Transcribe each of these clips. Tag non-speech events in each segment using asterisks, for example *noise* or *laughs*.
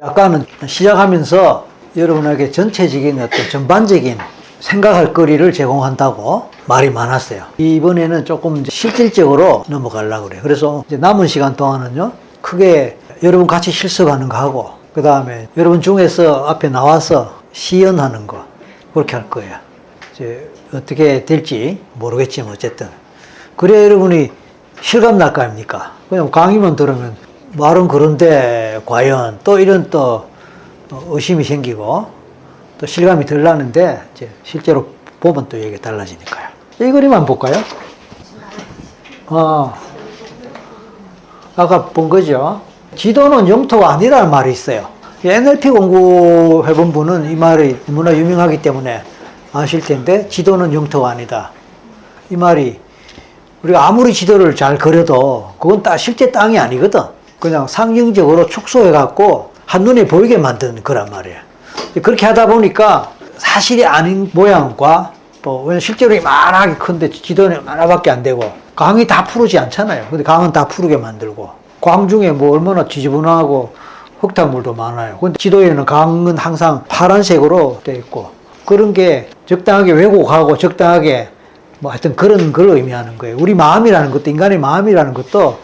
아까는 시작하면서 여러분에게 전체적인 어떤 전반적인 생각할 거리를 제공한다고 말이 많았어요. 이번에는 조금 실질적으로 넘어가려고 그래요. 그래서 남은 시간 동안은요, 크게 여러분 같이 실습하는 거 하고, 그 다음에 여러분 중에서 앞에 나와서 시연하는 거, 그렇게 할 거예요. 이제 어떻게 될지 모르겠지만 어쨌든. 그래야 여러분이 실감 날 거 아닙니까? 그냥 강의만 들으면 말은 그런데 과연 또 이런 또 의심이 생기고 또 실감이 덜 나는데 이제 실제로 보면 또 이게 달라지니까요. 이 그림 한번 볼까요? 어, 아까 본 거죠. 지도는 영토가 아니라는 말이 있어요. NLP 공부해본 분은 이 말이 너무나 유명하기 때문에 아실 텐데 지도는 영토가 아니다. 이 말이 우리가 아무리 지도를 잘 그려도 그건 딱 실제 땅이 아니거든. 그냥 상징적으로 축소해 갖고 한눈에 보이게 만드는 거란 말이에요. 그렇게 하다 보니까 사실이 아닌 모양과 또 실제로 이만하게 큰데 지도는 하나밖에 안 되고 강이 다 푸르지 않잖아요. 근데 강은 다 푸르게 만들고 광 중에 뭐 얼마나 지저분하고 흙탕물도 많아요. 근데 지도에는 강은 항상 파란색으로 돼 있고 그런 게 적당하게 왜곡하고 적당하게 뭐 하여튼 그런 걸 의미하는 거예요. 우리 마음이라는 것도 인간의 마음이라는 것도 다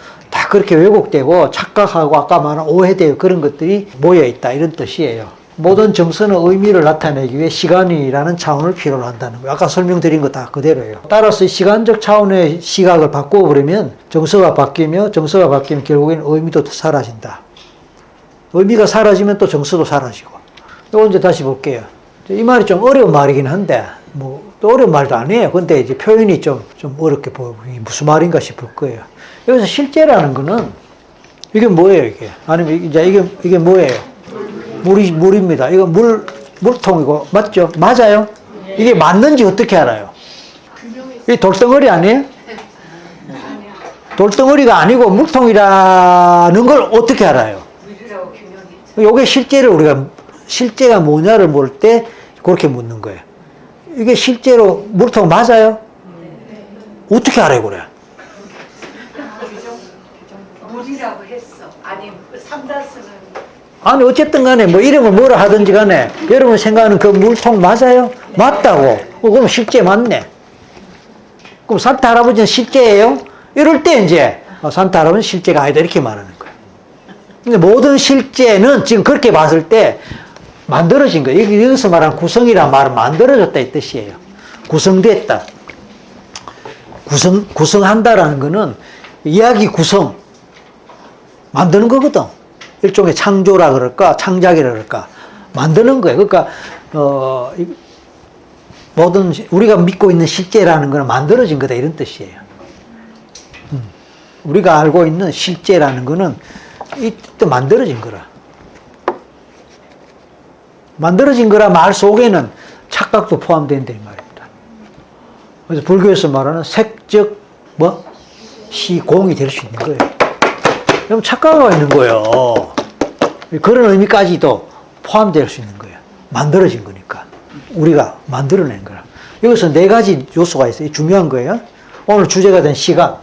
그렇게 왜곡되고 착각하고 아까 말한 오해되고 그런 것들이 모여 있다 이런 뜻이에요. 모든 정서는 의미를 나타내기 위해 시간이라는 차원을 필요로 한다는 거예요. 아까 설명드린 거 다 그대로예요. 따라서 시간적 차원의 시각을 바꿔버리면 정서가 바뀌며 정서가 바뀌면 결국에는 의미도 사라진다. 의미가 사라지면 또 정서도 사라지고. 이거 이제 다시 볼게요. 이 말이 좀 어려운 말이긴 한데, 뭐, 또 어려운 말도 아니에요. 근데 이제 표현이 좀, 좀 어렵게 보이고, 무슨 말인가 싶을 거예요. 여기서 실제라는 거는, 이게 뭐예요, 이게? 아니면 이제 이게, 이게 뭐예요? 물이, 물입니다. 이거 물, 물통이고, 맞죠? 맞아요? 이게 맞는지 어떻게 알아요? 이 돌덩어리 아니에요? 돌덩어리가 아니고 물통이라는 걸 어떻게 알아요? 요게 실제로 우리가 실제가 뭐냐를 볼때 그렇게 묻는 거예요. 이게 실제로 물통 맞아요? 어떻게 알아요, 그래? 물이라고 했어. 아니 삼다스는 아니, 어쨌든 간에 뭐 이름을 뭐라 하든지 간에 여러분 생각하는 그 물통 맞아요? 맞다고. 어, 그럼 실제 맞네. 그럼 산타 할아버지는 실제예요? 이럴 때 이제 어, 산타 할아버지는 실제가 아니다 이렇게 말하는 거예요. 근데 모든 실제는 지금 그렇게 봤을 때 만들어진 거예요. 여기- 여기서 말하는 구성이란 말은 만들어졌다 이 뜻이에요. 구성됐다. 구성, 구성한다라는 거는 이야기 구성, 만드는 거거든. 일종의 창조라 그럴까, 창작이라 그럴까, 만드는 거예요. 그러니까, 어, 이- 모든, 시- 우리가 믿고 있는 실제라는 거는 만들어진 거다, 이런 뜻이에요. 음. 우리가 알고 있는 실제라는 거는 이또 만들어진 거라. 만들어진 거라 말 속에는 착각도 포함된다, 이 말입니다. 그래서 불교에서 말하는 색적, 뭐? 시공이 될 수 있는 거예요. 그럼 착각가 있는 거예요. 그런 의미까지도 포함될 수 있는 거예요. 만들어진 거니까. 우리가 만들어낸 거라. 여기서 네 가지 요소가 있어요. 중요한 거예요. 오늘 주제가 된 시간.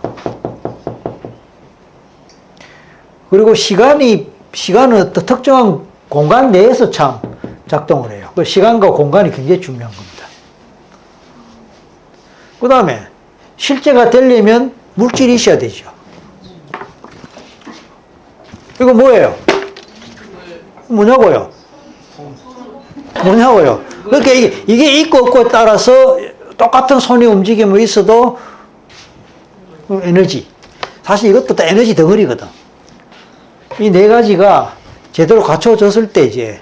그리고 시간이, 시간은 어떤 특정한 공간 내에서 참 작동을 해요. 그 시간과 공간이 굉장히 중요한 겁니다. 그 다음에 실제가 되려면 물질이 있어야 되죠. 이거 뭐예요? 뭐냐고요? 뭐냐고요? 그러니까 이게, 이게 있고 없고에 따라서 똑같은 손의 움직임이 있어도 에너지. 사실 이것도 다 에너지 덩어리거든. 이 네 가지가 제대로 갖춰졌을 때 이제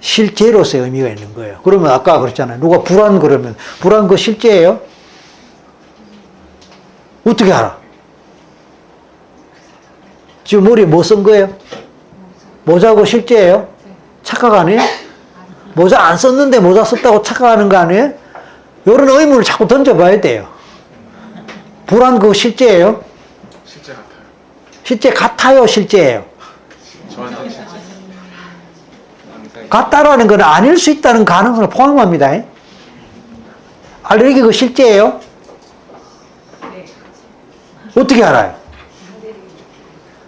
실제로서의 의미가 있는 거예요. 그러면 아까 그랬잖아요. 누가 불안 그러면 불안 그 실제예요? 어떻게 알아? 지금 머리에 뭐 쓴 거예요? 모자고 실제예요? 착각 아니에요? 모자 안 썼는데 모자 썼다고 착각하는 거 아니에요? 이런 의문을 자꾸 던져봐야 돼요. 불안 그거 실제예요? 실제 같아요. 실제 같아요? 실제예요? 저한테 실제. 같다라는 건 아닐 수 있다는 가능성을 포함합니다. 알레르기 그 실제예요? 어떻게 알아요?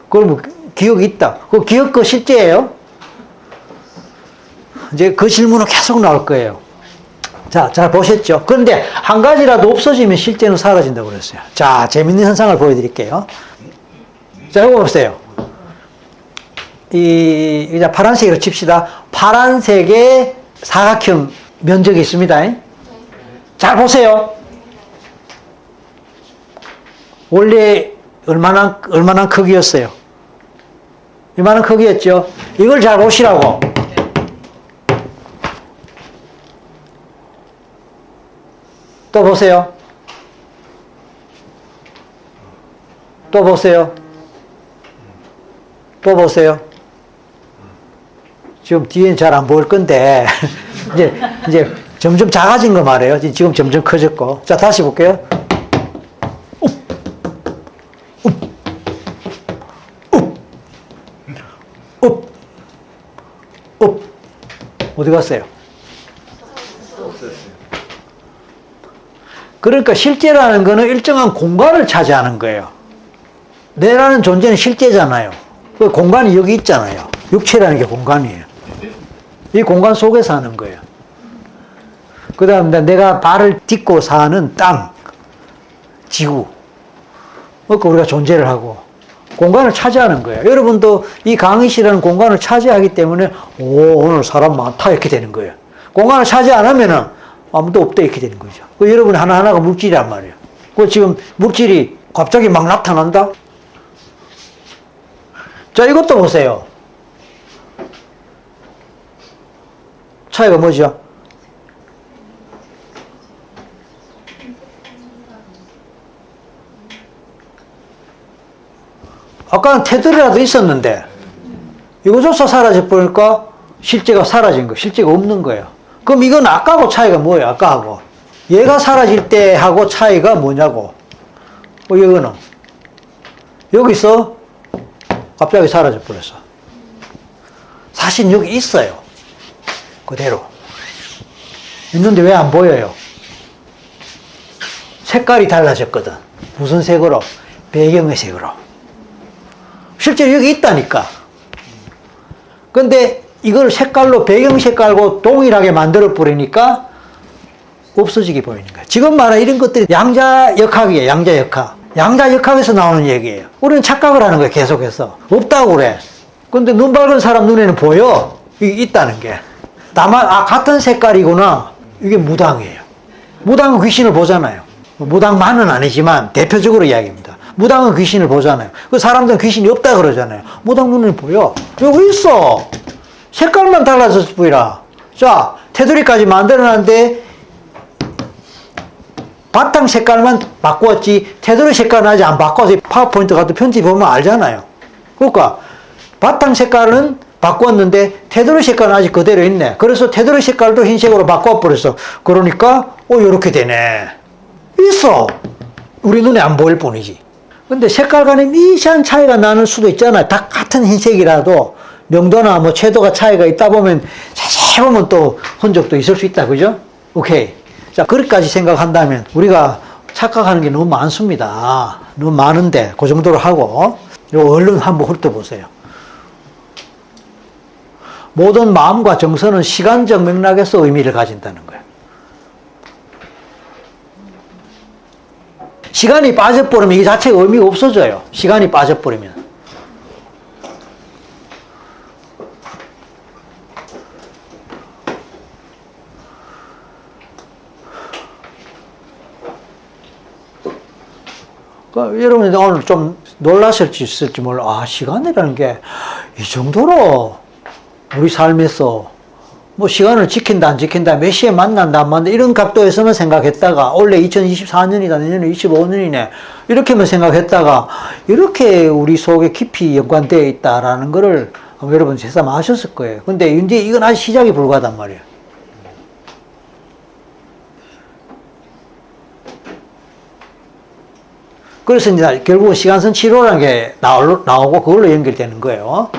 그럼 기억이 있다. 그 기억 그 실제예요? 이제 그 질문은 계속 나올 거예요. 자, 잘 보셨죠? 그런데 한 가지라도 없어지면 실제는 사라진다고 그랬어요. 자, 재밌는 현상을 보여드릴게요. 자, 이거 보세요. 이, 이제 파란색으로 칩시다. 파란색의 사각형 면적이 있습니다. 잘 보세요. 원래 얼마나, 얼마나 크기였어요? 이만한 크기였죠? 이걸 잘 보시라고. 또 보세요. 또 보세요. 또 보세요. 지금 뒤에는 잘안 보일 건데, *laughs* 이제, 이제 점점 작아진 거 말이에요. 지금 점점 커졌고. 자, 다시 볼게요. 어디 갔어요? 그러니까 실제라는 거는 일정한 공간을 차지하는 거예요. 내라는 존재는 실제잖아요. 그 공간이 여기 있잖아요. 육체라는 게 공간이에요. 이 공간 속에 사는 거예요. 그 다음에 내가 발을 딛고 사는 땅, 지구. 그러니까 우리가 존재를 하고 공간을 차지하는 거예요. 여러분도 이 강의실이라는 공간을 차지하기 때문에 오 오늘 사람 많다 이렇게 되는 거예요. 공간을 차지 안 하면은 아무도 없다 이렇게 되는 거죠. 그 여러분 하나하나가 물질이란 말이에요. 그 지금 물질이 갑자기 막 나타난다? 자, 이것도 보세요. 차이가 뭐죠? 아까는 테두리라도 있었는데 이거조차 사라져 버리니까 실제가 사라진 거, 실제가 없는 거예요. 그럼 이건 아까하고 차이가 뭐예요? 아까하고 얘가 사라질 때하고 차이가 뭐냐고? 뭐 이거는 여기서 갑자기 사라져 버렸어. 사실 여기 있어요. 그대로. 있는데 왜 안 보여요? 색깔이 달라졌거든. 무슨 색으로? 배경의 색으로. 실제 여기 있다니까. 근데 이걸 색깔로 배경 색깔고 동일하게 만들어 버리니까 없어지게 보이는 거야. 지금 말하는 이런 것들이 양자 역학이에요. 양자 역학. 양자 역학에서 나오는 얘기예요. 우리는 착각을 하는 거예요. 계속해서. 없다고 그래. 근데 눈 밝은 사람 눈에는 보여. 이게 있다는 게. 다만 아 같은 색깔이구나. 이게 무당이에요. 무당은 귀신을 보잖아요. 무당만은 아니지만 대표적으로 이야기입니다. 무당은 귀신을 보잖아요. 그 사람들은 귀신이 없다 그러잖아요. 무당 눈에 보여. 여기 있어. 색깔만 달라졌을 뿐이라. 자, 테두리까지 만들어놨는데 바탕 색깔만 바꾸었지 테두리 색깔은 아직 안 바꿔서 파워포인트 같은 편집 보면 알잖아요. 그러니까 바탕 색깔은 바꿨는데 테두리 색깔은 아직 그대로 있네. 그래서 테두리 색깔도 흰색으로 바꿔버렸어. 그러니까 어 이렇게 되네. 있어. 우리 눈에 안 보일 뿐이지. 근데 색깔 간에 미세한 차이가 나는 수도 있잖아요. 다 같은 흰색이라도 명도나 뭐 채도가 차이가 있다 보면 자세히 보면 또 흔적도 있을 수 있다. 그죠? 오케이. 자, 그렇게까지 생각한다면 우리가 착각하는 게 너무 많습니다. 너무 많은데 그 정도로 하고 요 얼른 한번 훑어보세요. 모든 마음과 정서는 시간적 맥락에서 의미를 가진다는 시간이 빠져버리면 이 자체가 의미가 없어져요. 시간이 빠져버리면. 그 여러분이 오늘 좀 놀라실지 있을지 몰라. 아, 시간이라는 게 이 정도로 우리 삶에서 뭐 시간을 지킨다 안 지킨다 몇 시에 만난다 안 만난다 이런 각도에서는 생각했다가 원래 2024년이다 내년에 25년이네 이렇게만 생각했다가 이렇게 우리 속에 깊이 연관되어 있다라는 거를 여러분 새삼 아셨을 거예요. 근데 이제 이건 아직 시작이 불과하단 말이에요. 그래서 이제 결국은 시간선 치료라는 게 나오, 나오고 그걸로 연결되는 거예요.